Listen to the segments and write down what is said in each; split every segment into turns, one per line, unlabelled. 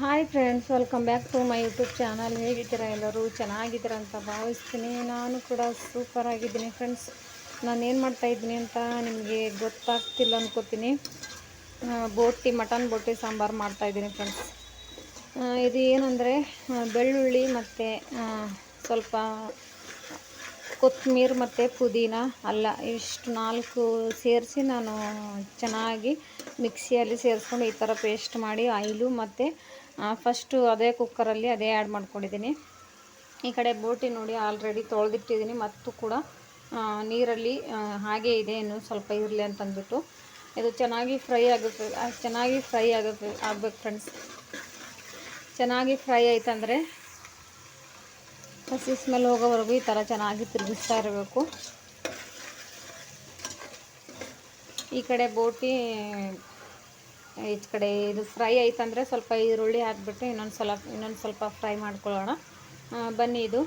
Hi friends welcome back to my YouTube channel ಹೇಗಿದ್ದೀರಾ ಎಲ್ಲರೂ? ಚೆನ್ನಾಗಿದ್ದೀರಾ ಅಂತ ಭಾವಿಸ್ತೀನಿ. ನಾನು ಕೂಡ ಸೂಪರ್ ಆಗಿದ್ದೀನಿ ಫ್ರೆಂಡ್ಸ್ ನಾನು ಏನು ಮಾಡ್ತಾಯಿದ್ದೀನಿ ಅಂತ ನಿಮಗೆ ಗೊತ್ತಾಗ್ತಿಲ್ಲ ಅನ್ಕೋತೀನಿ. ಬೋಟಿ, ಮಟನ್ ಬೋಟಿ ಸಾಂಬಾರು ಮಾಡ್ತಾಯಿದ್ದೀನಿ ಫ್ರೆಂಡ್ಸ್ ಇದು ಏನಂದರೆ ಬೆಳ್ಳುಳ್ಳಿ ಮತ್ತು ಸ್ವಲ್ಪ ಕೊತ್ತಂಬರಿ ಮತ್ತು ಪುದೀನ ಅಲ್ಲ, ಇಷ್ಟು ನಾಲ್ಕು ಸೇರಿಸಿ ನಾನು ಚೆನ್ನಾಗಿ ಮಿಕ್ಸಿಯಲ್ಲಿ ಸೇರಿಸ್ಕೊಂಡು ಈ ಥರ ಪೇಸ್ಟ್ ಮಾಡಿ ಆಯಿಲು ಮತ್ತು ಫಸ್ಟು ಅದೇ ಕುಕ್ಕರಲ್ಲಿ ಅದೇ ಆ್ಯಡ್ ಮಾಡ್ಕೊಂಡಿದ್ದೀನಿ. ಈ ಕಡೆ ಬೋಟಿ ನೋಡಿ ಆಲ್ರೆಡಿ ತೊಳೆದಿಟ್ಟಿದ್ದೀನಿ, ಮತ್ತು ಕೂಡ ನೀರಲ್ಲಿ ಹಾಗೆ ಇದೆ ಇನ್ನು ಸ್ವಲ್ಪ ಇರಲಿ ಅಂತಂದ್ಬಿಟ್ಟು. ಇದು ಚೆನ್ನಾಗಿ ಫ್ರೈ ಆಗುತ್ತೆ ಚೆನ್ನಾಗಿ ಫ್ರೈ ಆಗುತ್ತೆ, ಆಗ್ಬೇಕು ಫ್ರೆಂಡ್ಸ್ ಚೆನ್ನಾಗಿ ಫ್ರೈ ಆಯ್ತಂದರೆ ಹಸಿ ಸ್ಮೆಲ್ ಹೋಗೋವರೆಗೂ ಈ ಥರ ಚೆನ್ನಾಗಿ ತಿರುಗಿಸ್ತಾ ಇರಬೇಕು. ಈ ಕಡೆ ಬೋಟಿ ಈ ಕಡೆ ಇದು ಫ್ರೈ ಆಯ್ತಂದರೆ ಸ್ವಲ್ಪ ಈರುಳ್ಳಿ ಹಾಕ್ಬಿಟ್ಟು ಇನ್ನೊಂದು ಸಲ, ಇನ್ನೊಂದು ಸ್ವಲ್ಪ ಫ್ರೈ ಮಾಡ್ಕೊಳ್ಳೋಣ. ಬನ್ನಿ ಇದು.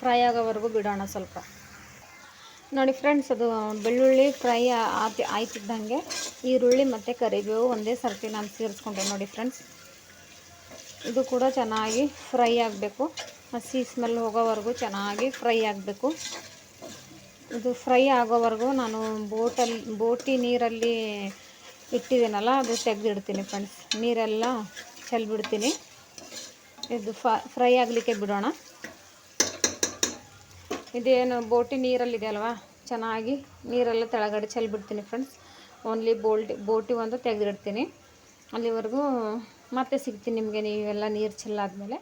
ಫ್ರೈ ಆಗೋವರೆಗೂ ಬಿಡೋಣ ಸ್ವಲ್ಪ. ನೋಡಿ ಫ್ರೆಂಡ್ಸ್, ಅದು ಬೆಳ್ಳುಳ್ಳಿ ಫ್ರೈ ಆತಿ, ಆಯ್ತಿದ್ದಂಗೆ ಈರುಳ್ಳಿ ಮತ್ತು ಕರಿಬೇವು ಒಂದೇ ಸರ್ತಿ ನಾನು ಸೇರಿಸ್ಕೊಂಡೆ ನೋಡಿ ಫ್ರೆಂಡ್ಸ್. ಇದು ಕೂಡ ಚೆನ್ನಾಗಿ ಫ್ರೈ ಆಗಬೇಕು. ಹಸಿ ಸ್ಮೆಲ್ ಹೋಗೋವರೆಗೂ ಚೆನ್ನಾಗಿ ಫ್ರೈ ಆಗಬೇಕು. ಇದು ಫ್ರೈ ಆಗೋವರೆಗೂ ನಾನು ಬೋಟಲ್ಲಿ ಬೋಟಿ ನೀರಲ್ಲಿ ಇಟ್ಟಿದ್ದೀನಲ್ಲ, ಅದು ತೆಗೆದಿಡ್ತೀನಿ ಫ್ರೆಂಡ್ಸ್ ನೀರೆಲ್ಲ ಚೆಲ್ಬಿಡ್ತೀನಿ. ಇದು ಫ್ರೈ ಆಗಲಿಕ್ಕೆ ಬಿಡೋಣ. ಇದೇನು ಬೋಟಿ ನೀರಲ್ಲಿದೆ ಅಲ್ವಾ? ಚೆನ್ನಾಗಿ ನೀರೆಲ್ಲ ತೆಳಗಡೆ ಚೆಲ್ಬಿಡ್ತೀನಿ ಫ್ರೆಂಡ್ಸ್ ಓನ್ಲಿ ಬೋಲ್ಟಿ ಬೋಟಿ ಒಂದು ತೆಗೆದಿಡ್ತೀನಿ. ಅಲ್ಲಿವರೆಗೂ ಮತ್ತೆ ಸಿಗ್ತೀನಿ ನಿಮಗೆ, ನೀವೆಲ್ಲ ನೀರು ಚೆಲ್ಲಾದ್ಮೇಲೆ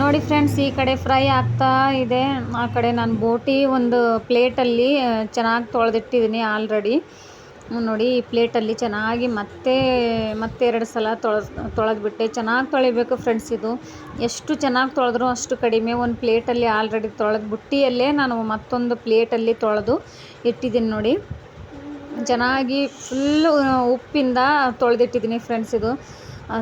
ನೋಡಿ ಫ್ರೆಂಡ್ಸ್ ಈ ಕಡೆ ಫ್ರೈ ಆಗ್ತಾ ಇದೆ. ಆ ಕಡೆ ನಾನು ಬೋಟಿ ಒಂದು ಪ್ಲೇಟಲ್ಲಿ ಚೆನ್ನಾಗಿ ತೊಳೆದಿಟ್ಟಿದ್ದೀನಿ ಆಲ್ರೆಡಿ ನೋಡಿ ಈ ಪ್ಲೇಟಲ್ಲಿ ಚೆನ್ನಾಗಿ ಮತ್ತೆ ಮತ್ತೆ ಎರಡು ಸಲ ತೊಳೆದು, ತೊಳೆದ್ಬಿಟ್ಟೆ. ಚೆನ್ನಾಗಿ ತೊಳಿಬೇಕು ಫ್ರೆಂಡ್ಸ್ ಇದು. ಎಷ್ಟು ಚೆನ್ನಾಗಿ ತೊಳೆದ್ರು ಅಷ್ಟು ಕಡಿಮೆ. ಒಂದು ಪ್ಲೇಟಲ್ಲಿ ಆಲ್ರೆಡಿ ತೊಳೆದು ಬುಟ್ಟಿಯಲ್ಲೇ ನಾನು ಮತ್ತೊಂದು ಪ್ಲೇಟಲ್ಲಿ ತೊಳೆದು ಇಟ್ಟಿದ್ದೀನಿ ನೋಡಿ. ಚೆನ್ನಾಗಿ ಫುಲ್ಲು ಉಪ್ಪಿಂದ ತೊಳೆದಿಟ್ಟಿದ್ದೀನಿ ಫ್ರೆಂಡ್ಸ್ ಇದು.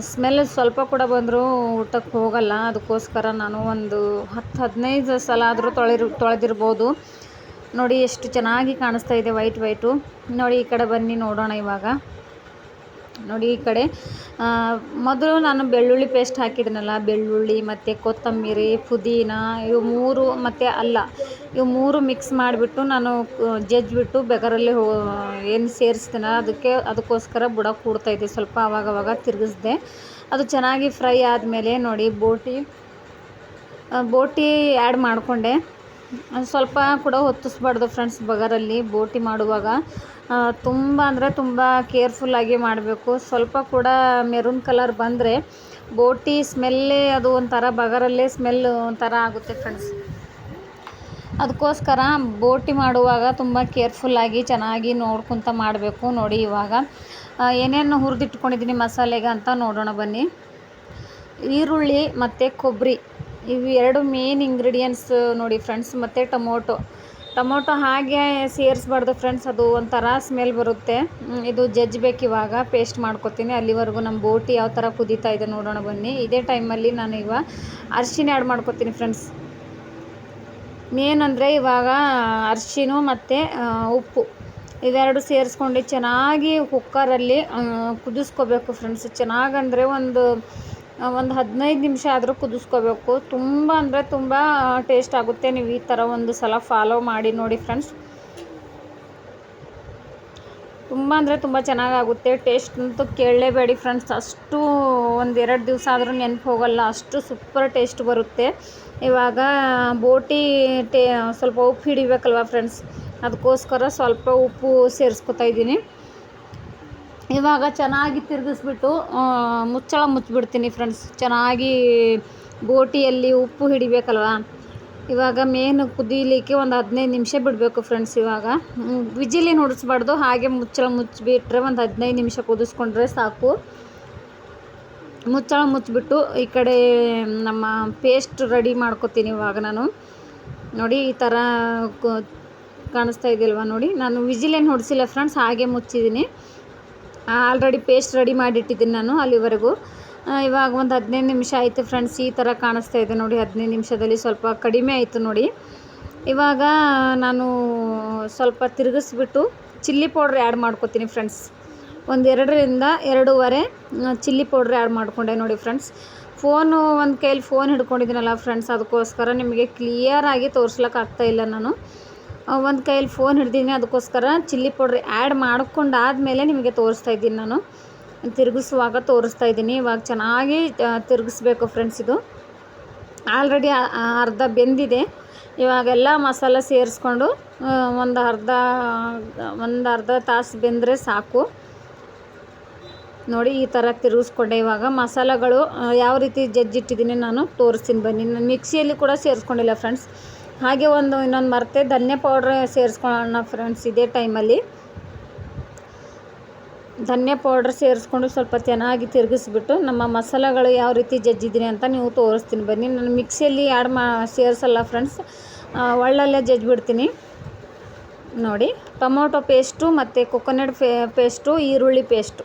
ಸ್ಮೆಲ್ ಸ್ವಲ್ಪ ಕೂಡ ಬಂದರೂ ಊಟಕ್ಕೆ ಹೋಗಲ್ಲ. ಅದಕ್ಕೋಸ್ಕರ ನಾನು ಒಂದು ಹತ್ತು, ಹದಿನೈದು ಸಲ ಆದರೂ ತೊಳೆರು, ತೊಳೆದಿರ್ಬೋದು. ನೋಡಿ ಎಷ್ಟು ಚೆನ್ನಾಗಿ ಕಾಣಿಸ್ತಾ ಇದೆ ವೈಟ್ ವೈಟು. ನೋಡಿ ಈ ಕಡೆ ಬನ್ನಿ ನೋಡೋಣ ಇವಾಗ. ನೋಡಿ ಈ ಕಡೆ. ಮೊದಲು ನಾನು ಬೆಳ್ಳುಳ್ಳಿ ಪೇಸ್ಟ್ ಹಾಕಿದ್ದೀನಲ್ಲ ಬೆಳ್ಳುಳ್ಳಿ ಮತ್ತು ಕೊತ್ತಂಬರಿ, ಪುದೀನ ಇವು ಮೂರು ಮತ್ತು ಅಲ್ಲ, ಇವು ಮೂರು ಮಿಕ್ಸ್ ಮಾಡಿಬಿಟ್ಟು ನಾನು ಜಜ್ಜಿಬಿಟ್ಟು ಬೆಗರಲ್ಲಿ ಹೋ, ಏನು ಸೇರಿಸ್ತೀನಲ್ಲ, ಅದಕ್ಕೆ ಅದಕ್ಕೋಸ್ಕರ ಬುಡ ಕೂಡ್ತಾಯಿದ್ದೆ ಸ್ವಲ್ಪ ಆವಾಗವಾಗ ತಿರುಗಿಸ್ದೆ. ಅದು ಚೆನ್ನಾಗಿ ಫ್ರೈ ಆದಮೇಲೆ ನೋಡಿ ಬೋಟಿ ಬೋಟಿ ಆ್ಯಡ್ ಮಾಡಿಕೊಂಡೆ. ಸ್ವಲ್ಪ ಕೂಡ ಹೊತ್ತಿಸ್ಬಾರ್ದು ಫ್ರೆಂಡ್ಸ್ ಬಗರಲ್ಲಿ ಬೋಟಿ ಮಾಡುವಾಗ. ತುಂಬ ಅಂದರೆ ತುಂಬ ಕೇರ್ಫುಲ್ಲಾಗಿ ಮಾಡಬೇಕು. ಸ್ವಲ್ಪ ಕೂಡ ಮೆರೂನ್ ಕಲರ್ ಬಂದರೆ ಬೋಟಿ ಸ್ಮೆಲ್ಲೇ ಅದು ಒಂಥರ, ಬಗರಲ್ಲೇ ಸ್ಮೆಲ್ ಒಂಥರ ಆಗುತ್ತೆ ಫ್ರೆಂಡ್ಸ್ ಅದಕ್ಕೋಸ್ಕರ ಬೋಟಿ ಮಾಡುವಾಗ ತುಂಬ ಕೇರ್ಫುಲ್ಲಾಗಿ ಚೆನ್ನಾಗಿ ನೋಡ್ಕೊತ ಮಾಡಬೇಕು ನೋಡಿ ಇವಾಗ. ಏನೇನು ಹುರಿದಿಟ್ಕೊಂಡಿದ್ದೀನಿ ಮಸಾಲೆಗೆ ಅಂತ ನೋಡೋಣ ಬನ್ನಿ. ಈರುಳ್ಳಿ ಮತ್ತು ಕೊಬ್ಬರಿ ಇವು ಎರಡು ಮೇನ್ ಇಂಗ್ರೀಡಿಯೆಂಟ್ಸ್ ನೋಡಿ ಫ್ರೆಂಡ್ಸ್ ಮತ್ತು ಟೊಮೊಟೊ. ಟೊಮೊಟೊ ಹಾಗೆ ಸೇರಿಸ್ಬಾರ್ದು ಫ್ರೆಂಡ್ಸ್ ಅದು ಒಂಥರ ಸ್ಮೆಲ್ ಬರುತ್ತೆ. ಇದು ಜಜ್ಬೇಕು ಇವಾಗ ಪೇಸ್ಟ್ ಮಾಡ್ಕೊತೀನಿ. ಅಲ್ಲಿವರೆಗೂ ನಮ್ಮ ಬೋಟಿ ಯಾವ ಥರ ಕುದೀತಾ ಇದೆ ನೋಡೋಣ ಬನ್ನಿ. ಇದೇ ಟೈಮಲ್ಲಿ ನಾನು ಇವಾಗ ಅರ್ಶಿನ ಆ್ಯಡ್ ಮಾಡ್ಕೊತೀನಿ ಫ್ರೆಂಡ್ಸ್ ಮೇನ್ ಅಂದರೆ ಇವಾಗ ಅರ್ಶಿನು ಮತ್ತು ಉಪ್ಪು. ಇವೆರಡು ಸೇರಿಸ್ಕೊಂಡು ಚೆನ್ನಾಗಿ ಕುಕ್ಕರಲ್ಲಿ ಕುದಿಸ್ಕೋಬೇಕು ಫ್ರೆಂಡ್ಸ್ ಚೆನ್ನಾಗಂದರೆ ಒಂದು ಒಂದು ಹದಿನೈದು ನಿಮಿಷ ಆದರೂ ಕುದಿಸ್ಕೋಬೇಕು. ತುಂಬ ಅಂದರೆ ತುಂಬ ಟೇಸ್ಟ್ ಆಗುತ್ತೆ. ನೀವು ಈ ಥರ ಒಂದು ಸಲ ಫಾಲೋ ಮಾಡಿ ನೋಡಿ ಫ್ರೆಂಡ್ಸ್ ತುಂಬ ಅಂದರೆ ತುಂಬ ಚೆನ್ನಾಗಾಗುತ್ತೆ. ಟೇಸ್ಟ್ ಅಂತೂ ಕೇಳಲೇಬೇಡಿ ಫ್ರೆಂಡ್ಸ್ ಅಷ್ಟು ಒಂದು ಎರಡು ದಿವಸ ಆದರೂ ನೆನಪು ಹೋಗಲ್ಲ. ಅಷ್ಟು ಸೂಪರ್ ಟೇಸ್ಟ್ ಬರುತ್ತೆ. ಇವಾಗ ಬೋಟಿ ಟೇ, ಸ್ವಲ್ಪ ಉಪ್ಪು ಹಿಡಿಬೇಕಲ್ವ ಫ್ರೆಂಡ್ಸ್ ಅದಕ್ಕೋಸ್ಕರ ಸ್ವಲ್ಪ ಉಪ್ಪು ಸೇರಿಸ್ಕೊತಾ ಇದ್ದೀನಿ. ಇವಾಗ ಚೆನ್ನಾಗಿ ತಿರುಗಿಸ್ಬಿಟ್ಟು ಮುಚ್ಚಳ ಮುಚ್ಚಿಬಿಡ್ತೀನಿ ಫ್ರೆಂಡ್ಸ್ ಚೆನ್ನಾಗಿ ಬೋಟಿಯಲ್ಲಿ ಉಪ್ಪು ಹಿಡಿಬೇಕಲ್ವ? ಇವಾಗ ಮೇನ್ ಕುದೀಲಿಕ್ಕೆ ಒಂದು ಹದಿನೈದು ನಿಮಿಷ ಬಿಡಬೇಕು ಫ್ರೆಂಡ್ಸ್ ಇವಾಗ. ವಿಜಿಲಿ ಹೊಡಿಸ್ಬಾರ್ದು ಹಾಗೆ ಮುಚ್ಚಳ ಮುಚ್ಚಿಬಿಟ್ರೆ ಒಂದು ಹದಿನೈದು ನಿಮಿಷ ಕುದಿಸ್ಕೊಂಡ್ರೆ ಸಾಕು. ಮುಚ್ಚಳ ಮುಚ್ಚಿಬಿಟ್ಟು ಈ ಕಡೆ ನಮ್ಮ ಪೇಸ್ಟ್ ರೆಡಿ ಮಾಡ್ಕೊತೀನಿ ಇವಾಗ ನಾನು. ನೋಡಿ, ಈ ಥರ ಕಾಣಿಸ್ತಾ ಇದೆಯಲ್ವ ನೋಡಿ. ನಾನು ವಿಜಿಲೇನು ಹೊಡಿಸಿಲ್ಲ ಫ್ರೆಂಡ್ಸ್ ಹಾಗೆ ಮುಚ್ಚಿದ್ದೀನಿ. ಆಲ್ರೆಡಿ ಪೇಸ್ಟ್ ರೆಡಿ ಮಾಡಿಟ್ಟಿದ್ದೀನಿ ನಾನು ಅಲ್ಲಿವರೆಗೂ. ಇವಾಗ ಒಂದು ಹದಿನೈದು ನಿಮಿಷ ಆಯಿತು ಫ್ರೆಂಡ್ಸ್ ಈ ಥರ ಕಾಣಿಸ್ತಾ ಇದೆ ನೋಡಿ, ಹದಿನೈದು ನಿಮಿಷದಲ್ಲಿ ಸ್ವಲ್ಪ ಕಡಿಮೆ ಆಯಿತು ನೋಡಿ. ಇವಾಗ ನಾನು ಸ್ವಲ್ಪ ತಿರುಗಿಸ್ಬಿಟ್ಟು ಚಿಲ್ಲಿ ಪೌಡ್ರ್ ಆ್ಯಡ್ ಮಾಡ್ಕೊತೀನಿ ಫ್ರೆಂಡ್ಸ್ ಒಂದು ಎರಡರಿಂದ ಎರಡೂವರೆ ಚಿಲ್ಲಿ ಪೌಡ್ರ್ ಆ್ಯಡ್ ಮಾಡಿಕೊಂಡೆ ನೋಡಿ ಫ್ರೆಂಡ್ಸ್ ಫೋನು ಒಂದು ಕೈಲಿ ಫೋನ್ ಹಿಡ್ಕೊಂಡಿದ್ದೀನಲ್ಲ ಫ್ರೆಂಡ್ಸ್ ಅದಕ್ಕೋಸ್ಕರ ನಿಮಗೆ ಕ್ಲಿಯರಾಗಿ ತೋರ್ಸ್ಲಿಕ್ಕೆ ಇಲ್ಲ ನಾನು. ಒಂದು ಕೈಯಲ್ಲಿ ಫೋನ್ ಹಿಡ್ದಿದ್ದೀನಿ ಅದಕ್ಕೋಸ್ಕರ ಚಿಲ್ಲಿ ಪೌಡ್ರ್ ಆ್ಯಡ್ ಮಾಡ್ಕೊಂಡಾದಮೇಲೆ ನಿಮಗೆ ತೋರಿಸ್ತಾ ಇದ್ದೀನಿ ನಾನು. ತಿರುಗಿಸುವಾಗ ತೋರಿಸ್ತಾ ಇದ್ದೀನಿ, ಇವಾಗ ಚೆನ್ನಾಗಿ ತಿರುಗಿಸ್ಬೇಕು ಫ್ರೆಂಡ್ಸ್ ಇದು. ಆಲ್ರೆಡಿ ಅರ್ಧ ಬೆಂದಿದೆ. ಇವಾಗೆಲ್ಲ ಮಸಾಲ ಸೇರಿಸ್ಕೊಂಡು ಒಂದು ಅರ್ಧ ಒಂದು ಅರ್ಧ ತಾಸು ಬೆಂದರೆ ಸಾಕು. ನೋಡಿ, ಈ ಥರ ತಿರುಗಿಸ್ಕೊಂಡೆ ಇವಾಗ. ಮಸಾಲೆಗಳು ಯಾವ ರೀತಿ ಜಜ್ಜಿಟ್ಟಿದ್ದೀನಿ ನಾನು ತೋರಿಸ್ತೀನಿ ಬನ್ನಿ. ನಾನು ಮಿಕ್ಸಿಯಲ್ಲಿ ಕೂಡ ಸೇರಿಸ್ಕೊಂಡಿಲ್ಲ ಫ್ರೆಂಡ್ಸ್ ಹಾಗೆ ಒಂದು ಇನ್ನೊಂದು ಮರೆತೆ, ಧನ್ಯ ಪೌಡ್ರ್ ಸೇರಿಸ್ಕೊಳ್ಳೋಣ ಫ್ರೆಂಡ್ಸ್ ಇದೇ ಟೈಮಲ್ಲಿ ಧನ್ಯ ಪೌಡ್ರ್ ಸೇರಿಸ್ಕೊಂಡು ಸ್ವಲ್ಪ ಚೆನ್ನಾಗಿ ತಿರುಗಿಸ್ಬಿಟ್ಟು ನಮ್ಮ ಮಸಾಲೆಗಳು ಯಾವ ರೀತಿ ಜಜ್ಜಿದ್ದೀನಿ ಅಂತ ನೀವು ತೋರಿಸ್ತೀನಿ ಬನ್ನಿ. ನಾನು ಮಿಕ್ಸಿಯಲ್ಲಿ ಆ್ಯಡ್ ಮಾ, ಸೇರಿಸಲ್ಲ ಫ್ರೆಂಡ್ಸ್ ಒಳ್ಳಲ್ಲೇ ಜಜ್ಜಿಬಿಡ್ತೀನಿ. ನೋಡಿ, ಟೊಮೊಟೊ ಪೇಸ್ಟು ಮತ್ತು ಕೊಕೊನಟ್ ಪೇ ಪೇಸ್ಟು ಈರುಳ್ಳಿ ಪೇಸ್ಟು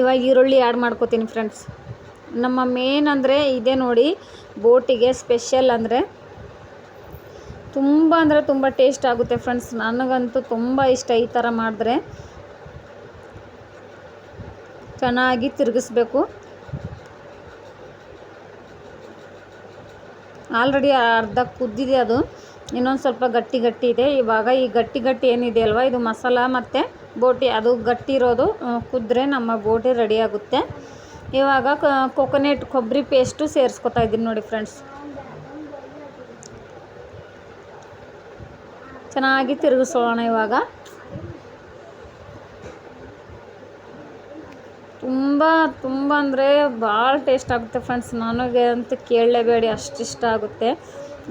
ಇವಾಗ ಈರುಳ್ಳಿ ಆ್ಯಡ್ ಮಾಡ್ಕೋತೀನಿ ಫ್ರೆಂಡ್ಸ್ ನಮ್ಮ ಮೇನ್ ಅಂದರೆ ಇದೇ ನೋಡಿ ಬೋಟಿಗೆ ಸ್ಪೆಷಲ್ ಅಂದರೆ ತುಂಬ ಅಂದರೆ ತುಂಬ ಟೇಸ್ಟ್ ಆಗುತ್ತೆ ಫ್ರೆಂಡ್ಸ್. ನನಗಂತೂ ತುಂಬ ಇಷ್ಟ ಈ ಥರ ಮಾಡಿದ್ರೆ. ಚೆನ್ನಾಗಿ ತಿರುಗಿಸ್ಬೇಕು. ಆಲ್ರೆಡಿ ಅರ್ಧ ಕುದ್ದಿದೆ ಅದು. ಇನ್ನೊಂದು ಸ್ವಲ್ಪ ಗಟ್ಟಿ ಗಟ್ಟಿ ಇದೆ. ಇವಾಗ ಈ ಗಟ್ಟಿ ಗಟ್ಟಿ ಏನಿದೆ ಅಲ್ವಾ? ಇದು ಮಸಾಲ ಮತ್ತು ಬೋಟಿ. ಅದು ಗಟ್ಟಿ ಇರೋದು. ಕುದ್ರೆ ನಮ್ಮ ಬೋಟಿ ರೆಡಿ ಆಗುತ್ತೆ. ಇವಾಗ ಕೊಕೊನೆಟ್ ಕೊಬ್ಬರಿ ಪೇಸ್ಟು ಸೇರಿಸ್ಕೊತಾ ಇದ್ದೀನಿ ನೋಡಿ ಫ್ರೆಂಡ್ಸ್. ಚೆನ್ನಾಗಿ ತಿರುಗಿಸೋಣ ಇವಾಗ. ತುಂಬ ತುಂಬ ಅಂದರೆ ಭಾಳ ಟೇಸ್ಟ್ ಆಗುತ್ತೆ ಫ್ರೆಂಡ್ಸ್ ನನಗೆ ಅಂತ ಕೇಳಲೇಬೇಡಿ ಅಷ್ಟಿಷ್ಟ ಆಗುತ್ತೆ.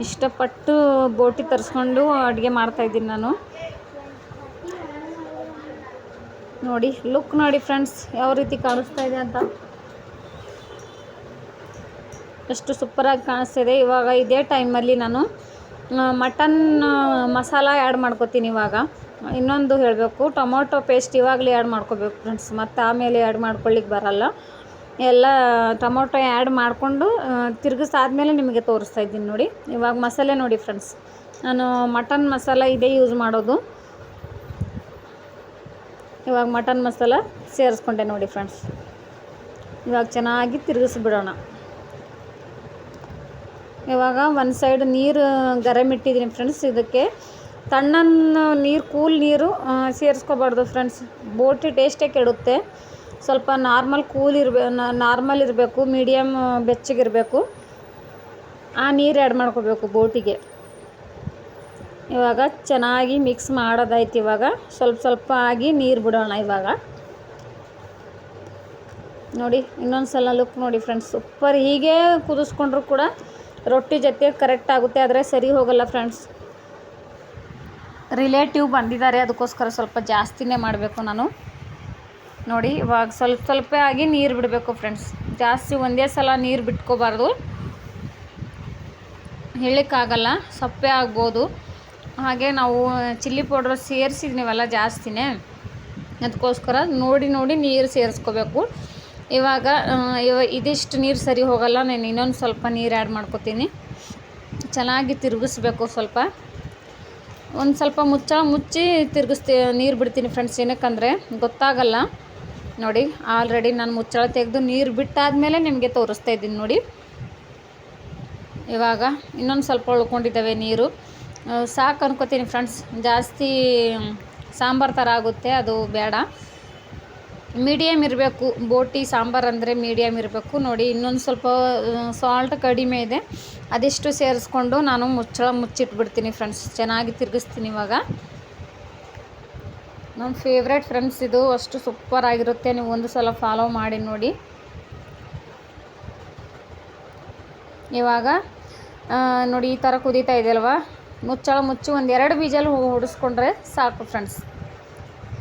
ಇಷ್ಟಪಟ್ಟು ಬೋಟಿ ತರಿಸ್ಕೊಂಡು ಅಡುಗೆ ಮಾಡ್ತಾಯಿದ್ದೀನಿ ನಾನು. ನೋಡಿ ಲುಕ್ ನೋಡಿ ಫ್ರೆಂಡ್ಸ್ ಯಾವ ರೀತಿ ಕಾಣಿಸ್ತಾ ಇದೆ ಅಂತ. ಎಷ್ಟು ಸೂಪರಾಗಿ ಕಾಣಿಸ್ತಿದೆ ಇವಾಗ ಇದೇ ಟೈಮಲ್ಲಿ ನಾನು ಮಟನ್ ಮಸಾಲ ಆ್ಯಡ್ ಮಾಡ್ಕೋತೀನಿ ಇವಾಗ. ಇನ್ನೊಂದು ಹೇಳಬೇಕು, ಟೊಮೊಟೊ ಪೇಸ್ಟ್ ಇವಾಗಲೇ ಆ್ಯಡ್ ಮಾಡ್ಕೋಬೇಕು ಫ್ರೆಂಡ್ಸ್ ಮತ್ತು ಆಮೇಲೆ ಆ್ಯಡ್ ಮಾಡ್ಕೊಳ್ಳಿಕ್ಕೆ ಬರಲ್ಲ. ಎಲ್ಲ ಟೊಮೊಟೊ ಆ್ಯಡ್ ಮಾಡಿಕೊಂಡು ತಿರುಗಿಸಾದ್ಮೇಲೆ ನಿಮಗೆ ತೋರಿಸ್ತಾ ಇದ್ದೀನಿ ನೋಡಿ. ಇವಾಗ ಮಸಾಲೆ ನೋಡಿ ಫ್ರೆಂಡ್ಸ್ ನಾನು ಮಟನ್ ಮಸಾಲ ಇದೇ ಯೂಸ್ ಮಾಡೋದು. ಇವಾಗ ಮಟನ್ ಮಸಾಲ ಸೇರಿಸ್ಕೊಂಡೆ ನೋಡಿ ಫ್ರೆಂಡ್ಸ್ ಇವಾಗ ಚೆನ್ನಾಗಿ ತಿರುಗಿಸ್ಬಿಡೋಣ. ಇವಾಗ ಒಂದು ಸೈಡ್ ನೀರು ಗರಂ ಇಟ್ಟಿದ್ದೀನಿ ಫ್ರೆಂಡ್ಸ್ ಇದಕ್ಕೆ ತಣ್ಣನ ನೀರು ಕೂಲ್ ನೀರು ಸೇರಿಸ್ಕೋಬಾರ್ದು ಫ್ರೆಂಡ್ಸ್ ಬೋಟಿ ಟೇಸ್ಟೇ ಕೆಡುತ್ತೆ. ಸ್ವಲ್ಪ ನಾರ್ಮಲ್ ಕೂಲ್ ಇರಬೇ ನಾರ್ಮಲ್ ಇರಬೇಕು ಮೀಡಿಯಮ್ ಬೆಚ್ಚಗಿರಬೇಕು. ಆ ನೀರು ಆ್ಯಡ್ ಮಾಡ್ಕೋಬೇಕು ಬೋಟಿಗೆ ಇವಾಗ ಚೆನ್ನಾಗಿ ಮಿಕ್ಸ್ ಮಾಡೋದಾಯ್ತು ಇವಾಗ. ಸ್ವಲ್ಪ ಸ್ವಲ್ಪ ಆಗಿ ನೀರು ಬಿಡೋಣ ಇವಾಗ. ನೋಡಿ ಇನ್ನೊಂದು ಸಲ ಲುಕ್ ನೋಡಿ ಫ್ರೆಂಡ್ಸ್ ಸೂಪರ್ ಹೀಗೆ ಕುದಿಸ್ಕೊಂಡ್ರು ಕೂಡ ರೊಟ್ಟಿ ಜೊತೆ ಕರೆಕ್ಟ್ ಆಗುತ್ತೆ, ಆದರೆ ಸರಿ ಹೋಗಲ್ಲ ಫ್ರೆಂಡ್ಸ್ ರಿಲೇಟಿವ್ ಬಂದಿದ್ದಾರೆ, ಅದಕ್ಕೋಸ್ಕರ ಸ್ವಲ್ಪ ಜಾಸ್ತಿನೇ ಮಾಡಬೇಕು ನಾನು. ನೋಡಿ, ಇವಾಗ ಸ್ವಲ್ಪ ಸ್ವಲ್ಪ ಆಗಿ ನೀರು ಬಿಡಬೇಕು ಫ್ರೆಂಡ್ಸ್ ಜಾಸ್ತಿ ಒಂದೇ ಸಲ ನೀರು ಬಿಟ್ಕೋಬಾರ್ದು. ಹೇಳೋಕ್ಕಾಗಲ್ಲ ಸಪ್ಪೆ ಆಗ್ಬೋದು. ಹಾಗೆ ನಾವು ಚಿಲ್ಲಿ ಪೌಡ್ರ್ ಸೇರಿಸಿದ್ನಿವಲ್ಲ ಜಾಸ್ತಿನೇ, ಅದಕ್ಕೋಸ್ಕರ ನೋಡಿ ನೋಡಿ ನೀರು ಸೇರಿಸ್ಕೋಬೇಕು. ಇವಾಗ ಇವ ಇದಿಷ್ಟು ನೀರು ಸರಿ ಹೋಗಲ್ಲ, ನಾನು ಇನ್ನೊಂದು ಸ್ವಲ್ಪ ನೀರು ಆ್ಯಡ್ ಮಾಡ್ಕೊತೀನಿ. ಚೆನ್ನಾಗಿ ತಿರುಗಿಸ್ಬೇಕು ಸ್ವಲ್ಪ. ಒಂದು ಸ್ವಲ್ಪ ಮುಚ್ಚ, ಮುಚ್ಚಿ ತಿರುಗಿಸ್ತಿ, ನೀರು ಬಿಡ್ತೀನಿ ಫ್ರೆಂಡ್ಸ್ ಏನಕ್ಕಂದರೆ ಗೊತ್ತಾಗಲ್ಲ. ನೋಡಿ ಆಲ್ರೆಡಿ ನಾನು ಮುಚ್ಚಳ ತೆಗೆದು ನೀರು ಬಿಟ್ಟಾದಮೇಲೆ ನಿಮಗೆ ತೋರಿಸ್ತಾ ಇದ್ದೀನಿ ನೋಡಿ. ಇವಾಗ ಇನ್ನೊಂದು ಸ್ವಲ್ಪ ಉಳ್ಕೊಂಡಿದ್ದಾವೆ ನೀರು. ಸಾಕು ಅನ್ಕೋತೀನಿ ಫ್ರೆಂಡ್ಸ್ ಜಾಸ್ತಿ ಸಾಂಬಾರು ಥರ ಆಗುತ್ತೆ, ಅದು ಬೇಡ. ಮೀಡಿಯಮ್ ಇರಬೇಕು, ಬೋಟಿ, ಸಾಂಬಾರು ಅಂದರೆ ಮೀಡಿಯಮ್ ಇರಬೇಕು. ನೋಡಿ, ಇನ್ನೊಂದು ಸ್ವಲ್ಪ ಸಾಲ್ಟ್ ಕಡಿಮೆ ಇದೆ. ಅದೆಷ್ಟು ಸೇರಿಸ್ಕೊಂಡು ನಾನು ಮುಚ್ಚಳ ಮುಚ್ಚಿಟ್ಬಿಡ್ತೀನಿ ಫ್ರೆಂಡ್ಸ್ ಚೆನ್ನಾಗಿ ತಿರುಗಿಸ್ತೀನಿ ಇವಾಗ. ನನ್ನ ಫೇವ್ರೆಟ್ ಫ್ರೆಂಡ್ಸ್ ಇದು. ಅಷ್ಟು ಸೂಪರ್ ಆಗಿರುತ್ತೆ. ನೀವು ಒಂದು ಸಲ ಫಾಲೋ ಮಾಡಿ ನೋಡಿ. ಇವಾಗ ನೋಡಿ, ಈ ಥರ ಕುದೀತಾ ಇದೆಯಲ್ವಾ? ಮುಚ್ಚಳ ಮುಚ್ಚಿ ಒಂದು ಎರಡು ಬೀಜಲ್ಲಿ ಹೊಡಿಸ್ಕೊಂಡ್ರೆ ಸಾಕು ಫ್ರೆಂಡ್ಸ್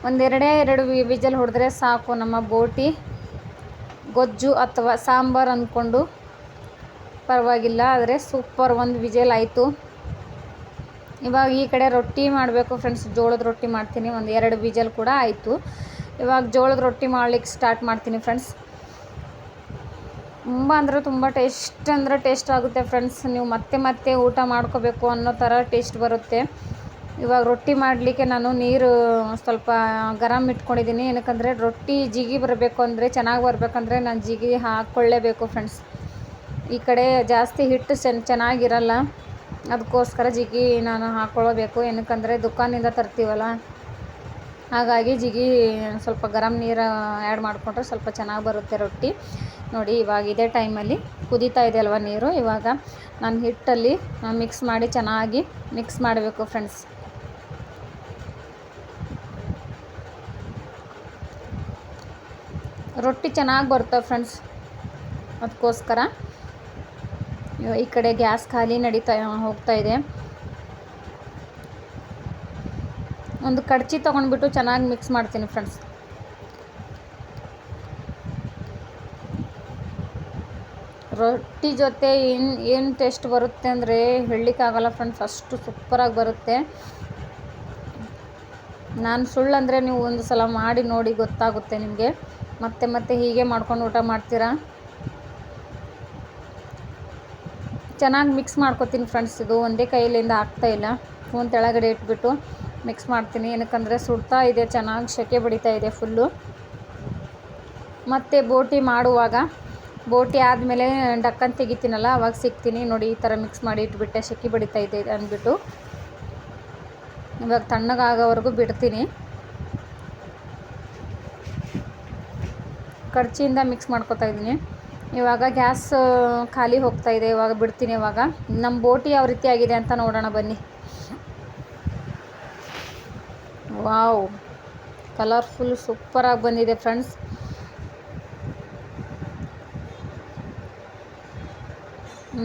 ಒಂದೆರಡೇ ಎರಡು ವಿಜಲ್ ಹೊಡೆದ್ರೆ ಸಾಕು ನಮ್ಮ ಬೋಟಿ. ಗೊಜ್ಜು ಅಥವಾ ಸಾಂಬಾರು ಅಂದ್ಕೊಂಡು ಪರವಾಗಿಲ್ಲ, ಆದರೆ ಸೂಪರ್ ಒಂದು ವಿಜಲ್ ಆಯಿತು. ಇವಾಗ ಈ ಕಡೆ ರೊಟ್ಟಿ ಮಾಡಬೇಕು ಫ್ರೆಂಡ್ಸ್ ಜೋಳದ ರೊಟ್ಟಿ ಮಾಡ್ತೀನಿ, ಒಂದು ಎರಡು ವಿಜಲ್ ಕೂಡ ಆಯಿತು. ಇವಾಗ ಜೋಳದ ರೊಟ್ಟಿ ಮಾಡ್ಲಿಕ್ಕೆ ಸ್ಟಾರ್ಟ್ ಮಾಡ್ತೀನಿ ಫ್ರೆಂಡ್ಸ್ ತುಂಬ ಅಂದರೆ ತುಂಬ ಟೇಸ್ಟ್ ಅಂದರೆ ಟೇಸ್ಟ್ ಆಗುತ್ತೆ ಫ್ರೆಂಡ್ಸ್ ನೀವು ಮತ್ತೆ ಮತ್ತೆ ಊಟ ಮಾಡ್ಕೋಬೇಕು ಅನ್ನೋ ಥರ ಟೇಸ್ಟ್ ಬರುತ್ತೆ. ಇವಾಗ ರೊಟ್ಟಿ ಮಾಡಲಿಕ್ಕೆ ನಾನು ನೀರು ಸ್ವಲ್ಪ ಗರಮ್ ಇಟ್ಕೊಂಡಿದ್ದೀನಿ. ಏನಕ್ಕಂದರೆ ರೊಟ್ಟಿ ಜಿಗಿ ಬರಬೇಕು ಅಂದರೆ, ಚೆನ್ನಾಗಿ ಬರಬೇಕಂದ್ರೆ ನಾನು ಜಿಗಿ ಹಾಕ್ಕೊಳ್ಳೇಬೇಕು ಫ್ರೆಂಡ್ಸ್ ಈ ಕಡೆ ಜಾಸ್ತಿ ಹಿಟ್ಟು ಚೆನ್ನ ಚೆನ್ನಾಗಿರಲ್ಲ. ಅದಕ್ಕೋಸ್ಕರ ಜಿಗಿ ನಾನು ಹಾಕ್ಕೊಳ್ಳಬೇಕು ಏನಕ್ಕಂದರೆ ದುಕಾನಿಂದ ತರ್ತೀವಲ್ಲ, ಹಾಗಾಗಿ ಜಿಗಿ ಸ್ವಲ್ಪ ಗರಂ ನೀರು ಆ್ಯಡ್ ಮಾಡಿಕೊಂಡ್ರೆ ಸ್ವಲ್ಪ ಚೆನ್ನಾಗಿ ಬರುತ್ತೆ ರೊಟ್ಟಿ. ನೋಡಿ, ಇವಾಗ ಇದೇ ಟೈಮಲ್ಲಿ ಕುದೀತಾ ಇದೆ ಅಲ್ವ ನೀರು. ಇವಾಗ ನಾನು ಹಿಟ್ಟಲ್ಲಿ ಮಿಕ್ಸ್ ಮಾಡಿ ಚೆನ್ನಾಗಿ ಮಿಕ್ಸ್ ಮಾಡಬೇಕು ಫ್ರೆಂಡ್ಸ್ ರೊಟ್ಟಿ ಚೆನ್ನಾಗಿ ಬರ್ತವೆ ಫ್ರೆಂಡ್ಸ್ ಅದಕ್ಕೋಸ್ಕರ ಈ ಕಡೆ ಗ್ಯಾಸ್ ಖಾಲಿ ನಡೀತಾ, ಹೋಗ್ತಾ ಇದೆ. ಒಂದು ಕಡ್ಚಿ ತೊಗೊಂಡ್ಬಿಟ್ಟು ಚೆನ್ನಾಗಿ ಮಿಕ್ಸ್ ಮಾಡ್ತೀನಿ ಫ್ರೆಂಡ್ಸ್ ರೊಟ್ಟಿ ಜೊತೆ ಏನು ಏನು ಟೇಸ್ಟ್ ಬರುತ್ತೆ ಅಂದರೆ ಹೇಳಲಿಕ್ಕಾಗಲ್ಲ ಫ್ರೆಂಡ್ಸ್ ಅಷ್ಟು ಸೂಪರಾಗಿ ಬರುತ್ತೆ. ನಾನು ಸುಳ್ಳು ಅಂದರೆ ನೀವು ಒಂದು ಸಲ ಮಾಡಿ ನೋಡಿ ಗೊತ್ತಾಗುತ್ತೆ ನಿಮಗೆ. ಮತ್ತೆ ಮತ್ತೆ ಹೀಗೆ ಮಾಡ್ಕೊಂಡು ಊಟ ಮಾಡ್ತೀರಾ? ಚೆನ್ನಾಗಿ ಮಿಕ್ಸ್ ಮಾಡ್ಕೊತೀನಿ ಫ್ರೆಂಡ್ಸ್ ಇದು. ಒಂದೇ ಕೈಯಲ್ಲಿಂದ ಇಲ್ಲ. ಫೋನ್ ತೆಳಗಡೆ ಇಟ್ಬಿಟ್ಟು ಮಿಕ್ಸ್ ಮಾಡ್ತೀನಿ. ಏನಕ್ಕಂದರೆ ಸುಡ್ತಾ ಇದೆ, ಚೆನ್ನಾಗಿ ಸೆಕೆ ಬಡಿತಾ ಇದೆ ಫುಲ್ಲು ಮತ್ತು ಬೋಟಿ ಮಾಡುವಾಗ, ಬೋಟಿ ಆದಮೇಲೆ ಡಕ್ಕನ್ ತೆಗಿತೀನಲ್ಲ, ಅವಾಗ ಸಿಗ್ತೀನಿ. ನೋಡಿ, ಈ ಥರ ಮಿಕ್ಸ್ ಮಾಡಿ ಇಟ್ಬಿಟ್ಟೆ, ಸೆಕೆ ಬಡಿತಾ ಇದೆ ಅಂದ್ಬಿಟ್ಟು. ಇವಾಗ ತಣ್ಣಗಾಗೋವರೆಗೂ ಬಿಡ್ತೀನಿ. ಕಡ್ಚಿಯಿಂದ ಮಿಕ್ಸ್ ಮಾಡ್ಕೊತಾ ಇದ್ದೀನಿ. ಇವಾಗ ಗ್ಯಾಸ್ ಖಾಲಿ ಹೋಗ್ತಾ ಇದೆ. ಇವಾಗ ಬಿಡ್ತೀನಿ ಇವಾಗ. ನಮ್ಮ ಬೋಟಿ ಯಾವ ರೀತಿ ಆಗಿದೆ ಅಂತ ನೋಡೋಣ ಬನ್ನಿ. ವಾವ್! ಕಲರ್ಫುಲ್ ಸೂಪರಾಗಿ ಬಂದಿದೆ ಫ್ರೆಂಡ್ಸ್.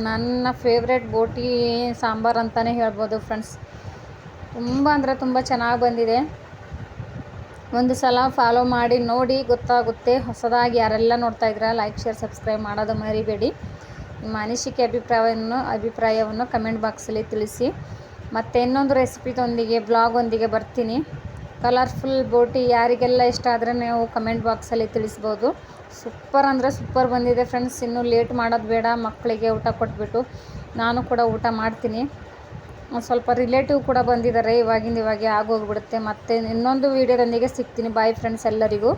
ನನ್ನ ಫೇವ್ರೆಟ್ ಬೋಟಿ ಸಾಂಬಾರು ಅಂತಲೇ ಹೇಳ್ಬೋದು ಫ್ರೆಂಡ್ಸ್. ತುಂಬ ಅಂದರೆ ತುಂಬ ಚೆನ್ನಾಗಿ ಬಂದಿದೆ. ಒಂದು ಸಲ ಫಾಲೋ ಮಾಡಿ, ನೋಡಿ ಗೊತ್ತಾಗುತ್ತೆ. ಹೊಸದಾಗಿ ಯಾರೆಲ್ಲ ನೋಡ್ತಾ ಇದ್ದೀರಾ ಲೈಕ್ ಶೇರ್ ಸಬ್ಸ್ಕ್ರೈಬ್ ಮಾಡೋದು ಮರಿಬೇಡಿ. ನಿಮ್ಮ ಅನಿಸಿಕೆ ಅಭಿಪ್ರಾಯವನ್ನು ಅಭಿಪ್ರಾಯವನ್ನು ಕಮೆಂಟ್ ಬಾಕ್ಸಲ್ಲಿ ತಿಳಿಸಿ. ಮತ್ತು ಇನ್ನೊಂದು ರೆಸಿಪಿದೊಂದಿಗೆ ಬ್ಲಾಗೊಂದಿಗೆ ಬರ್ತೀನಿ. ಕಲರ್ಫುಲ್ ಬೋಟಿ ಯಾರಿಗೆಲ್ಲ ಇಷ್ಟ ಆದರೆ ನೀವು ಕಮೆಂಟ್ ಬಾಕ್ಸಲ್ಲಿ ತಿಳಿಸ್ಬೋದು. ಸೂಪರ್ ಅಂದರೆ ಸೂಪರ್ ಬಂದಿದೆ ಫ್ರೆಂಡ್ಸ್ ಇನ್ನೂ ಲೇಟ್ ಮಾಡೋದು ಬೇಡ, ಮಕ್ಕಳಿಗೆ ಊಟ ಕೊಟ್ಬಿಟ್ಟು. ನಾನು ಕೂಡ ಊಟ ಮಾಡ್ತೀನಿ. ಸ್ವಲ್ಪ ರಿಲೇಟಿವ್ ಕೂಡ ಬಂದಿದ್ದಾರೆ. ಇವಾಗಿಂದ ಇವಾಗೆ ಆಗೋಗ್ಬಿಡುತ್ತೆ. ಮತ್ತೆ ಇನ್ನೊಂದು ವೀಡಿಯೋದೊಂದಿಗೆ ಸಿಗ್ತೀನಿ. ಬಾಯ್ ಫ್ರೆಂಡ್ಸ್ ಎಲ್ಲರಿಗೂ.